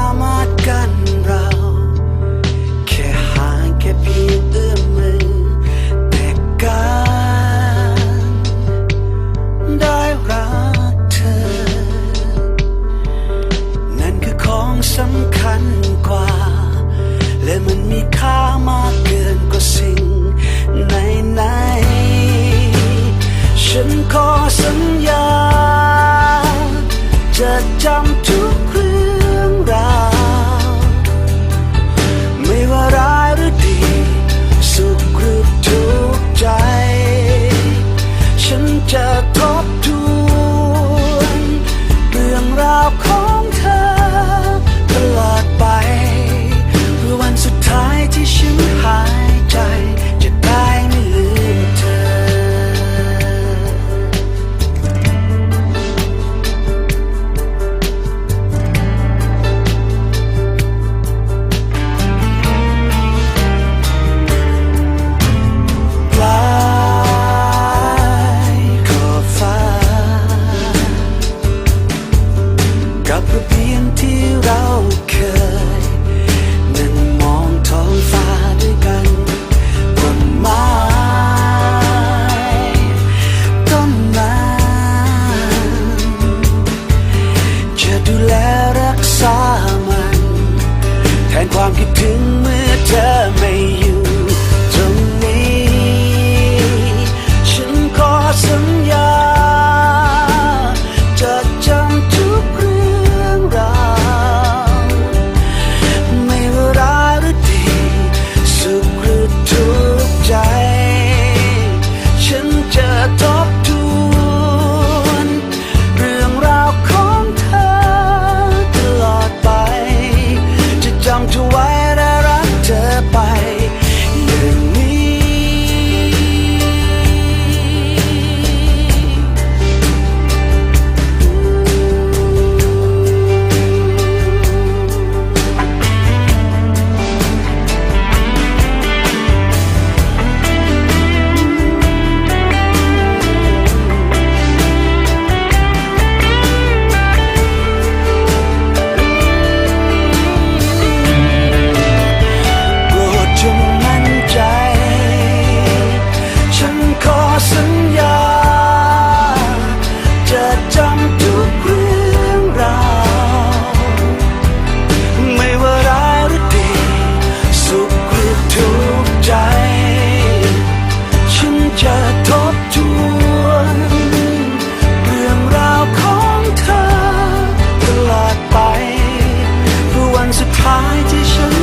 ามารถกันเรา แค่ห่างแค่เพียงเอื้อมมือ แต่การได้รักเธอ นั่นคือของสำคัญกว่า และมันมีค่ามาก สัญญา จะจำทุกเรื่องราว ไม่ว่าร้ายหรือดี สุขหรือทุกข์ใจ ฉันจะทบทวนเรื่องราวของเธอ ตลอดไปเพื่อวันสุดท้ายที่ฉัน